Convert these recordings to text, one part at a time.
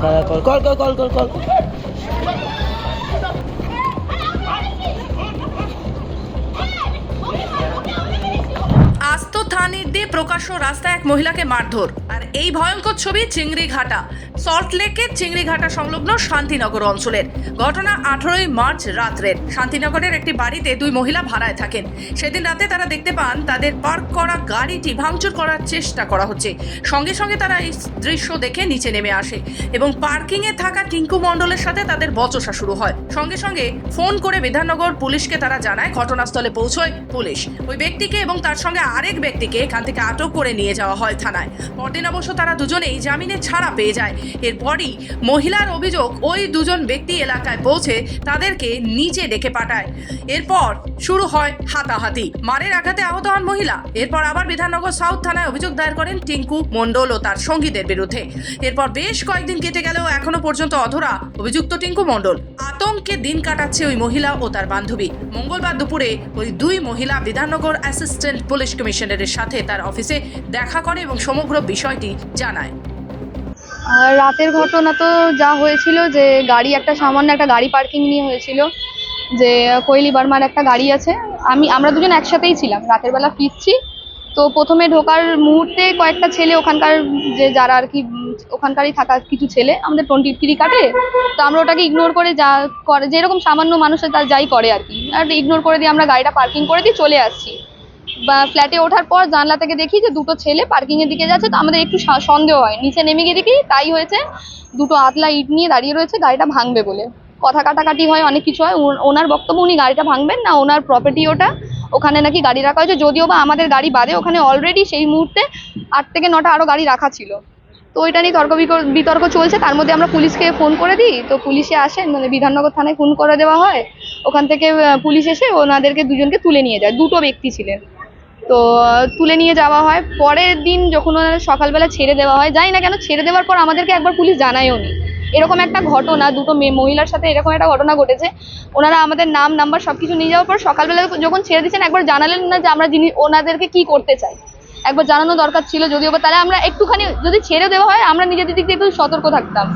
Call call call call call call দিয়ে প্রকাশ্য রাস্তায় এক মহিলাকে মারধর। আর এই ভয়ঙ্কর ছবি চিংড়িঘাটা। সল্টলেকের চিংড়িঘাটা সংলগ্ন শান্তিনগর অঞ্চলের। ঘটনা আঠারোই মার্চ রাত্রের। শান্তিনগরের একটি বাড়িতে দুই মহিলা ভাড়ায় থাকেন। সেদিন রাতে তারা দেখতে পান, তাদের পার্ক করা গাড়িটি ভাঙচুর করার চেষ্টা করা হচ্ছে। সঙ্গে সঙ্গে তারা এই দৃশ্য দেখে নিচে নেমে আসে এবং পার্কিংয়ে থাকা টিঙ্কু মণ্ডলের সাথে তাদের বচসা শুরু হয়। সঙ্গে সঙ্গে ফোন করে বিধাননগর পুলিশকে তারা জানায়, ঘটনাস্থলে পৌঁছয় পুলিশ। ওই ব্যক্তিকে এবং তার সঙ্গে আরেক ব্যক্তিকে এখান থেকে আটক করে নিয়ে যাওয়া হয় থানায়। পরদিন অবশ্য তারা দুজনেই জামিনে ছাড়া পেয়ে যায়। এরপরই মহিলার অভিযোগ ওই দুজন ব্যক্তি এলাকায় পৌঁছে তাদেরকে নিচে ডেকে পাঠায়। এরপর শুরু হয় হাতাহাতি। মারের আঘাতে আহত হন মহিলা। এরপর আবার বিধাননগর সাউথ থানায় অভিযোগ দায়ের করেন টিঙ্কু মণ্ডল ও তার সঙ্গীদের বিরুদ্ধে। এরপর বেশ কয়েকদিন কেটে গেলেও এখনও পর্যন্ত অধরা অভিযুক্ত টিঙ্কু মণ্ডল। আতঙ্কে দিন কাটাচ্ছে ওই মহিলা ও তার বান্ধবী। মঙ্গলবার দুপুরে ওই দুই মহিলা বিধাননগর অ্যাসিস্ট্যান্ট পুলিশ কমিশনারের সাথে তার অফিসে দেখা করে এবং সমগ্র বিষয়টি জানায়। রাতের ঘটনা তো যা হয়েছিল যে গাড়ি একটা সামান্য একটা গাড়ি পার্কিং নিয়ে হয়েছিল, যে কোয়েলি বার্মার একটা গাড়ি আছে। আমি, আমরা দুজন একসাথেই ছিলাম, রাতের বেলা ফিরছি। তো প্রথমে ঢোকার মুহূর্তে কয়েকটা ছেলে ওখানকার যে যারা আর কি, ওখানকারই থাকা কিছু ছেলে, আমাদের টোয়েন্টি থ্রি কাটে, তো আমরা ওটাকে ইগনোর করে যা করে, যেরকম সামান্য মানুষের তার যাই করে আর কি। আর ইগনোর করে দিয়ে আমরা গাড়িটা পার্কিং করে দিয়ে চলে আসছি। বা ফ্ল্যাটে ওঠার পর জানলা থেকে দেখি যে দুটো ছেলে পার্কিং এর দিকে যাচ্ছে, তো আমাদের একটু সন্দেহ হয়। নিচে নেমে গিয়ে দেখি তাই হয়েছে, দুটো আতলা ইট নিয়ে দাঁড়িয়ে রয়েছে, গাড়িটা ভাঙবে বলে। কথা কাটাকাটি হয়, অনেক কিছু হয়। ওনার বক্তব্য, উনি গাড়িটা ভাঙবেন না, ওনার প্রপার্টি ওটা। ওখানে নাকি গাড়ি রাখা হয়েছে, যদিও বা আমাদের গাড়ি বাদে, ওখানে অলরেডি সেই মুহূর্তে আট থেকে নটা আরও গাড়ি রাখা ছিল। তো ওইটা নিয়ে তর্ক বিতর্ক চলছে। তার মধ্যে আমরা পুলিশকে ফোন করে দিই। তো পুলিশে আসেন মানে বিধাননগর থানায় ফোন করে দেওয়া হয়। ওখান থেকে পুলিশ এসে ওনাদেরকে দুজনকে তুলে নিয়ে যায়। দুটো ব্যক্তি ছিলেন। তো, তুলে নিয়ে যাওয়া হয়। পরের দিন যখন ওনাদের সকালবেলা ছেড়ে দেওয়া হয়, জানি না কেন ছেড়ে দেওয়ার পর আমাদেরকে একবার পুলিশ জানায়ও নি। এরকম একটা ঘটনা, দুটো মেয়ে মহিলার সাথে এরকম একটা ঘটনা ঘটেছে। ওনারা আমাদের নাম, নাম্বার সব কিছু নিয়ে যাওয়ার পর সকালবেলা যখন ছেড়ে দিচ্ছেন একবার জানালেন না যে আমরা যিনি ওনাদেরকে কি করতে চাই। একবার জানানো দরকার ছিল যদিও বা তাহলে আমরা একটুখানি যদি ছেড়ে দেওয়া হয়, আমরা নিজেদের দিক দিয়ে একটু সতর্ক থাকতাম।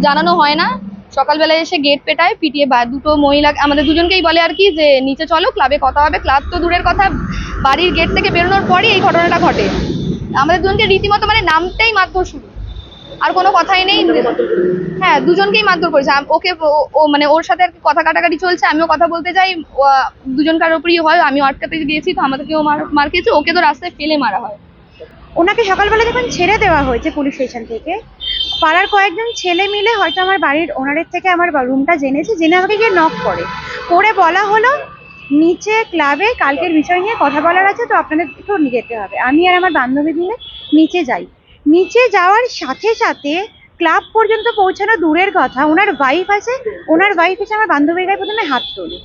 জানানো হয় না। সকালবেলায় এসে গেট পেটায় পিটিয়ে বা দুটো মহিলা আমাদের দুজনকেই বলে আর কি যে নিচে চলো ক্লাবে কথা হবে। ক্লাব তো দূরের কথা বাড়ির গেট থেকে বেরোনোর পরই এই ঘটনাটা ঘটে। আমাদের দুজনকে রীতিমতো মানে নামতেই মারধর শুরু। আর কোনো কথাই নেই। হ্যাঁ দুজনকেই মারধর করেছে। ওকে ও- মানে ওর সাথে আর কথা কাটাকাটি চলছে আমিও কথা বলতে আহ, দুজনকার ওপরই হয় আমিও আটকাতে গিয়েছি তো আমাদেরকেও মার মার খেয়েছে। ওকে তো রাস্তায় ফেলে মারা হয়। ওনাকে সকালবেলা যখন ছেড়ে দেওয়া হয়েছে পুলিশ স্টেশন থেকে পাড়ার কয়েকজন ছেলে মিলে হয়তো আমার বাড়ির ওনারের থেকে আমার রুমটা জেনেছে, জেনে আমাকে গিয়ে নক করে। করে বলা হলো, নিচে ক্লাবে কালকের বিষয় নিয়ে কথা বলার আছে, তো আপনাদের একটু যেতে হবে। আমি আর আমার বান্ধবী মিলে নিচে যাই। নিচে যাওয়ার সাথে সাথে ক্লাব পর্যন্ত পৌঁছানো দূরের কথা, ওনার ওয়াইফ আছে, ওনার ওয়াইফ এসে আমার বান্ধবীর গায়ে প্রথমে হাত তোলে।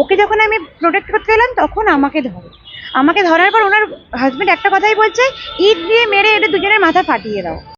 ওকে যখন আমি প্রোটেক্ট করতে এলাম, তখন আমাকে ধরে। আমাকে ধরার পর ওনার হাজবেন্ড একটা কথাই বলছে, ইট দিয়ে মেরে এটা দুজনের মাথা ফাটিয়ে দাও।